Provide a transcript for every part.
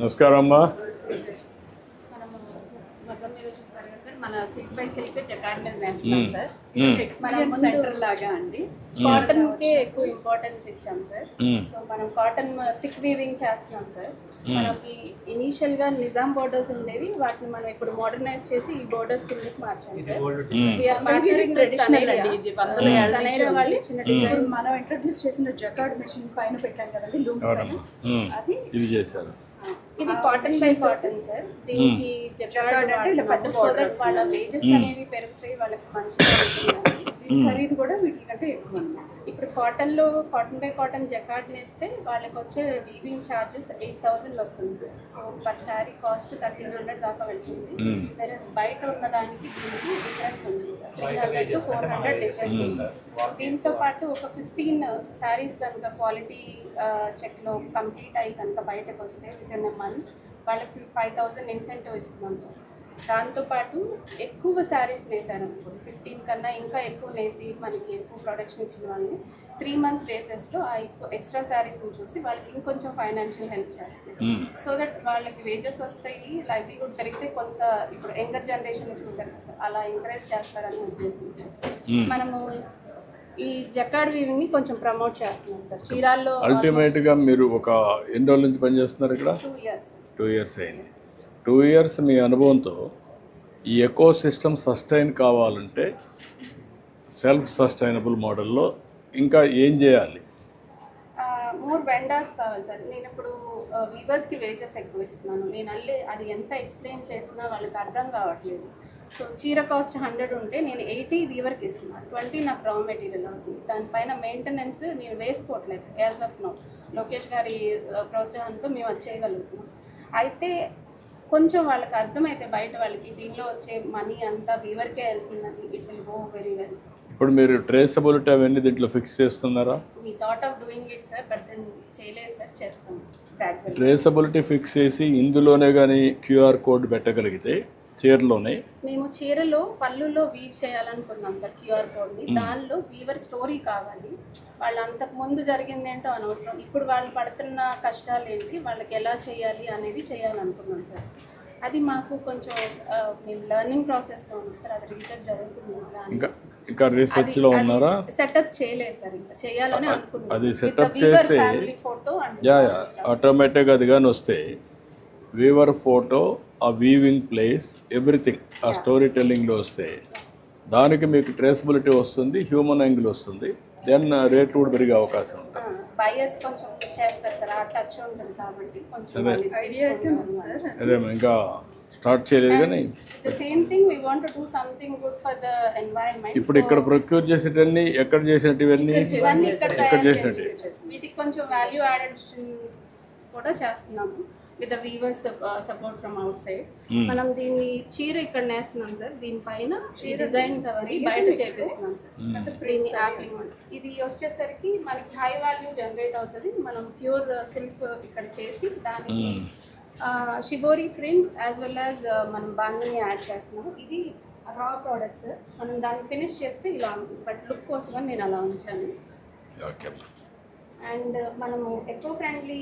నమస్కారం అమ్మా. మన సిల్క్ బై సిల్క్ జకాడ్ మీద సార్. ఎక్స్పీరియన్స్ సెంటర్ లాగా అండి. కాటన్ కే ఎక్కువ ఇంపార్టెన్స్ ఇచ్చాం సార్. సో మనం కాటన్ థిక్ వీవింగ్ చేస్తున్నాం సార్. మనకి ఇనీషియల్గా నిజాం బోర్డర్స్ ఉండేవి. వాటిని మనం ఇప్పుడు మోడర్నైజ్ చేసి ఈ బోర్డర్స్ కిందకి మార్చాం సార్. వాళ్ళు ఇచ్చిన డిజైన్ మనం ఇంట్రొడ్యూస్ చేసిన జకార్డ్ మెషిన్ పైన పెట్టాం కదండి లూమ్స్ పైన. అది ఇది చేశారు. ఇది కాటన్ బై కాటన్ సార్ దీనికి జకార్డ్ అంటే ఇలా పెద్ద సో దట్ వాళ్ళ. వేజెస్ అనేవి పెరుగుతాయి వాళ్ళకి మంచిగా ఖరీదు కూడా వీటికంటే ఎక్కువ అన్నమాట. ఇప్పుడు కాటన్లో కాటన్ బై కాటన్ జకాట్ నేస్తే వాళ్ళకి వచ్చే వీవింగ్ ఛార్జెస్ ఎయిట్ థౌసండ్ వస్తుంది sir. So per sari cost thirteen hundred దాకా వెళ్తుంది. వేరే బయట ఉన్న దానికి దీనికి డిఫరెన్స్ ఉంటుంది sir. Three hundred to four hundred difference ఉంటుంది. దీంతో పాటు ఒక ఫిఫ్టీన్ శారీస్ కనుక క్వాలిటీ చెక్లో కంప్లీట్ అయ్యి కనుక బయటకు వస్తే విత్ ఇన్ ఎ మంత్ వాళ్ళకి ఫైవ్ థౌసండ్ ఇన్సెంటివ్ ఇస్తున్నాం సార్. దాంతోపాటు ఎక్కువ శారీస్ నేసారు అనుకోండి ఫిఫ్టీన్ కన్నా ఇంకా ఎక్కువ నేసి మనకి ఎక్కువ ప్రొడక్షన్ ఇచ్చిన వాళ్ళని త్రీ మంత్స్ బేసెస్లో ఆ ఎక్స్ట్రా శారీస్ని చూసి వాళ్ళకి ఇంకొంచెం ఫైనాన్షియల్ హెల్ప్ చేస్తాం మ్మ్. సో దట్ వాళ్ళకి వేజెస్ వస్తాయి లైవ్లీహుడ్ పెరిగితే కొంత ఇప్పుడు యంగర్ జనరేషన్ చూసారు కదా సార్ అలా ఎంకరేజ్ చేస్తారని ఉద్దేశంతో మ్మ్. మనము ఈ జకాడ్ వీవింగ్ని కొంచెం ప్రమోట్ చేస్తున్నాం సార్. చీరాల్లో అల్టిమేట్గా మీరు ఒక ఎన్ని రోజుల నుంచి పనిచేస్తున్నారు ఇక్కడ? టూ ఇయర్స్ టూ ఇయర్స్ అయింది. టూ ఇయర్స్ మీ అనుభవంతో ఈ ఎకో సిస్టమ్ సస్టైన్ కావాలంటే సెల్ఫ్ సస్టైనబుల్ మోడల్లో ఇంకా ఏం చేయాలి? మోర్ వెండర్స్ కావాలి సార్. నేను ఇప్పుడు వీవర్స్కి వేజెస్ ఎక్కువ ఇస్తున్నాను. నేను అల్లే అది ఎంత ఎక్స్ప్లెయిన్ చేసినా వాళ్ళకి అర్థం కావట్లేదు. సో చీర కాస్ట్ హండ్రెడ్ ఉంటే నేను ఎయిటీ వీవర్కి ఇస్తున్నాను ట్వంటీ నాకు రా మెటీరియల్ అవుతుంది. దానిపైన మెయింటెనెన్స్ నేను వేసుకోవట్లేదు యాజ్ ఆఫ్ నో లోకేష్ గారి ప్రోత్సాహంతో మేము అది చేయగలుగుతున్నాం. అయితే కొంచెం వాళ్ళకి అర్థమైతే బయట వాళ్ళకి దీనిలో వచ్చే మనీ అంతా వీవర్కే వెళ్తుందని it will go very well ఇప్పుడు మీరు ట్రేసబిలిటీ అవన్నీ దీంట్లో ఫిక్స్ చేస్తున్నారా? We thought of doing it sir but then చేయలేదు సార్ చేస్తాం. ట్రేసబిలిటీ ఫిక్స్ చేసి ఇందులోనే కానీ క్యూఆర్ కోడ్ పెట్టగలిగితే చీరలోనే? మేము చీరలో పళ్ళులో వీవ్ చేయాలనుకున్నాం సార్ క్యూఆర్ కోడ్ని దానిలో వీవర్ స్టోరీ కావాలి. వాళ్ళు అంతకు ముందు జరిగింది ఏంటో అనవసరం. ఇప్పుడు వాళ్ళు పడుతున్న కష్టాలు ఏంటి వాళ్ళకి ఎలా చేయాలి అనేది చేయాలనుకున్నాం సార్. అది మాకు కొంచెం మేము లెర్నింగ్ ప్రాసెస్లో ఉన్నాం సార్. అది రీసెర్చ్ జరుగుతుంది ఇంకా ఉన్నారా? సెటప్ చేయలేదు సార్ ఇంకా. చేయాలని అనుకున్నాం. అది weaver చేసి- యా యా ఆటోమేటిక్గా అది కానీ వస్తే వీవర్ ఫోటో ఆ వీవింగ్ ప్లేస్ ఎవ్రీథింగ్ ఆ స్టోరీ టెల్లింగ్లో వస్తే. దానికి మీకు ట్రేసబిలిటీ వస్తుంది హ్యూమన్ యాంగిల్ వస్తుంది. దెన్ రేట్లు కూడా పెరిగే అవకాశం ఉంటుంది. అదే. ఇంకా స్టార్ట్ చేయలేదు కానీ ఇప్పుడు ఇక్కడ ప్రొక్యూర్ చేసేటన్ని ఎక్కడ చేసేటివన్నీ ఇవన్నీ ఇక్కడ చేసినట్టు చేసి వీటికి కొంచెం వాల్యూ యాడెడ్ కూడా చేస్తున్నాము. With weavers support from outside మనం దీన్ని చీర ఇక్కడ నేస్తున్నాం సార్. దీనిపైన డిజైన్స్ అవన్నీ బయట చేపిస్తున్నాం సార్. దీన్ని యాప్లింగ్ ఇది వచ్చేసరికి మనకి హై వాల్యూ జనరేట్ అవుతుంది. మనం ప్యూర్ సిల్క్ ఇక్కడ చేసి దానికి shibori prints as well as మనం బాందని యాడ్ చేస్తున్నాం. ఇది రా ప్రోడక్ట్స్ మనం దాన్ని ఫినిష్ చేస్తే ఇలా ఉంటుంది బట్ లుక్ కోసం నేను అలా ఉంచాను. ఓకే అండ్ మనము ఎక్కువ ఫ్రెండ్లీ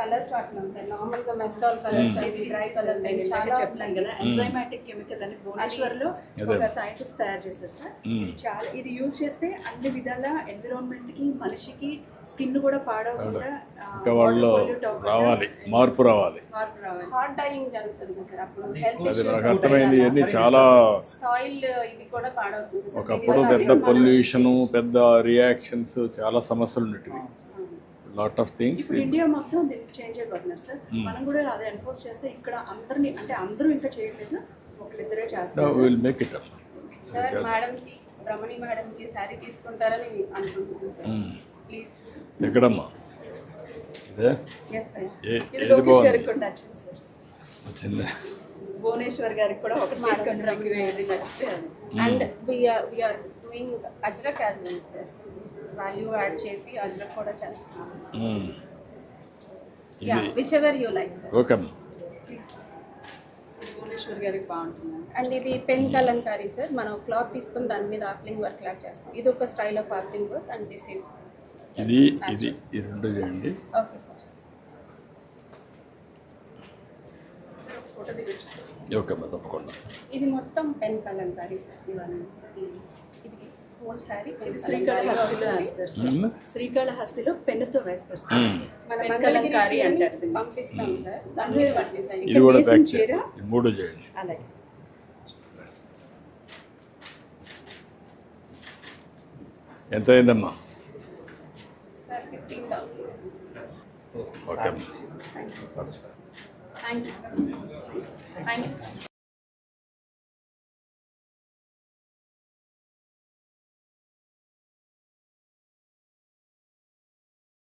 కలర్స్ వాడుతున్నాం సార్. నార్మల్గా మెఫ్తాల్ కలర్స్ అవి డ్రై కలర్స్ అవి ఇందాక చాలా చెప్పలేం కదా. ఎంజైమాటిక్ కెమికల్ అని భువనేశ్వర్లో ఒక సైంటిస్ట్ తయారు చేశారు సార్. ఇది చాలా ఇది యూజ్ చేస్తే అన్ని విధాల ఎన్విరాన్మెంట్కి మనిషికి స్కిన్ కూడా పాడవకుండా రావాలి మార్పు రావాలి. హాట్ డైయింగ్ జరుగుతుంది కదా సార్. అప్పుడు నాకు అర్థమైంది. చాలా సాయిల్ ఇది కూడా పాడవుతుంది సార్. ఒకప్పుడు పెద్ద పొల్యూషను పెద్ద రియాక్షన్స్ చాలా సమస్యలు ఉండేటివి. లాట్ ఆఫ్ థింగ్స్ ఇప్పుడు ఇండియా మొత్తం దీనికి చేంజ్ అయిపోతున్నారు సార్ మనం కూడా అది ఎన్ఫోర్స్ చేస్తే ఇక్కడ అందరినీ అంటే అందరూ ఇంకా చేయట్లేదు ఒకరిద్దరే చేస్తారు విల్ మేక్ ఇట్ సార్ మేడంకి రమణి మేడంకి శారీ తీసుకుంటారని అనుకుంటున్నాను సార్ ప్లీజ్ ఎక్కడమ్మా? ఇదే? ఎస్ సార్ ఇది లోకేష్ గారికి కూడా నచ్చింది సార్ వచ్చిందా? భువనేశ్వర్ గారికి కూడా ఒకటి ఏది నచ్చితే and we're we're doing Ajrakh as well sir value add చేసి అజ్రక్ కూడా చేస్తున్నాం మ్మ్. Yeah whichever you like sir okay Bhubaneswar గారికి బాగుంటుంది. అండ్ ఇది పెన్ కలంకారీ సార్ మనం క్లాత్ తీసుకుని దాని మీద ఆప్లింగ్ వర్క్ లాగా చేస్తాం. ఇది ఒక style of applique work and this is ఇది ఇది ఈ రెండు చేయండి. ఓకే సార్ ఓకే తప్పకుండా. ఇది మొత్తం పెన్ కలంకారీ సార్ ఇవన్నీ. హోల్ శ్రీకాళహస్తిలో సార్. పెన్నుతో వేస్తారు సార్. పంపిస్తాం సార్. దాని మీద డిజైన్. మూడు చేయండి. అలాగే. ఎంత అయిందమ్మా? Okay thank you thank you